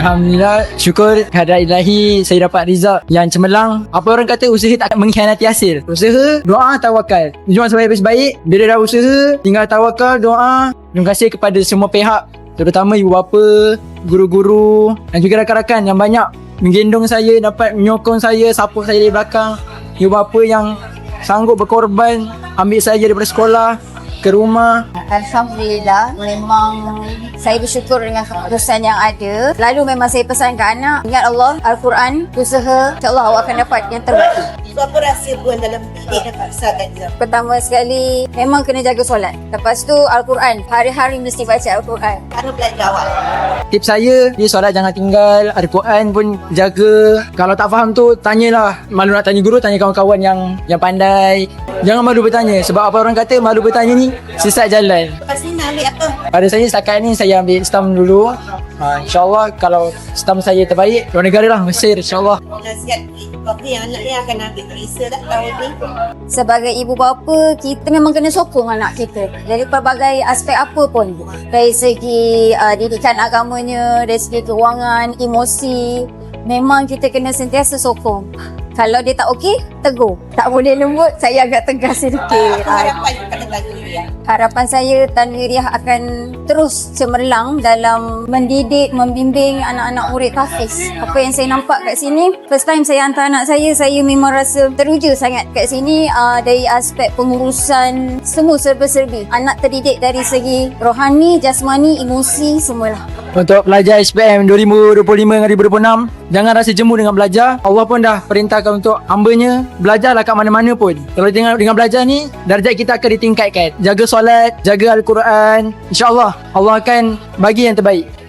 Alhamdulillah Syukur. Kehadrat ilahi Saya dapat result yang cemerlang. Apa orang kata usaha tak mengkhianati hasil. Usaha, doa, tawakal. Jom sebaik-baik Bila dah usaha Tinggal tawakal, doa. Terima kasih kepada semua pihak Terutama ibu bapa Guru-guru Dan juga rakan-rakan yang banyak Menggendong saya Dapat menyokong saya Support saya dari belakang. Ibu bapa yang Sanggup berkorban Ambil saya daripada sekolah Ke rumah Alhamdulillah memang saya bersyukur dengan keputusan yang ada. Lalu memang saya pesan ke anak, ingat Allah, Al-Quran, usaha, insyaAllah awak akan dapat yang terbaik. So apa rahsia puan dalam mendidik dan paksa kat Zam? Pertama sekali, memang kena jaga solat. Lepas tu Al-Quran, hari-hari mesti baca Al-Quran. Mana belajar awak? Tips saya Dia solat jangan tinggal Al-Quran pun jaga Kalau tak faham tu Tanyalah Malu nak tanya guru Tanya kawan-kawan yang Yang pandai Jangan malu bertanya Sebab apa orang kata Malu bertanya ni Sesat jalan Lepas ni nak ambil apa? Pada saya setakat ni Saya ambil stam dulu ha, InsyaAllah Kalau stam saya terbaik Luar negara lah Mesir InsyaAllah Nasihat yang anak ni akan ambil perisa tak tahun ni? Sebagai ibu bapa, kita memang kena sokong anak kita dari pelbagai aspek apa pun. Dari segi uh, didikan agamanya, dari segi keuangan, emosi, memang kita kena sentiasa sokong. Kalau dia tak okey, tegur. Tak boleh lembut, saya agak tegas sedikit. Apa Ah, harapan pada Tanjung Wiriah? Harapan saya Tan Wiriah akan terus cemerlang dalam mendidik, membimbing anak-anak murid tahfiz. Apa yang saya nampak kat sini, first time saya hantar anak saya, saya memang rasa teruja sangat kat sini uh, dari aspek pengurusan semua serba-serbi. Anak terdidik dari segi rohani, jasmani, emosi, semualah. Untuk pelajar SPM 2025 dengan 2026 Jangan rasa jemu dengan belajar Allah pun dah perintahkan untuk hambanya Belajarlah kat mana-mana pun. Kalau dengan, dengan belajar ni Darjat kita akan ditingkatkan. Jaga solat Jaga Al-Quran. InsyaAllah Allah akan bagi yang terbaik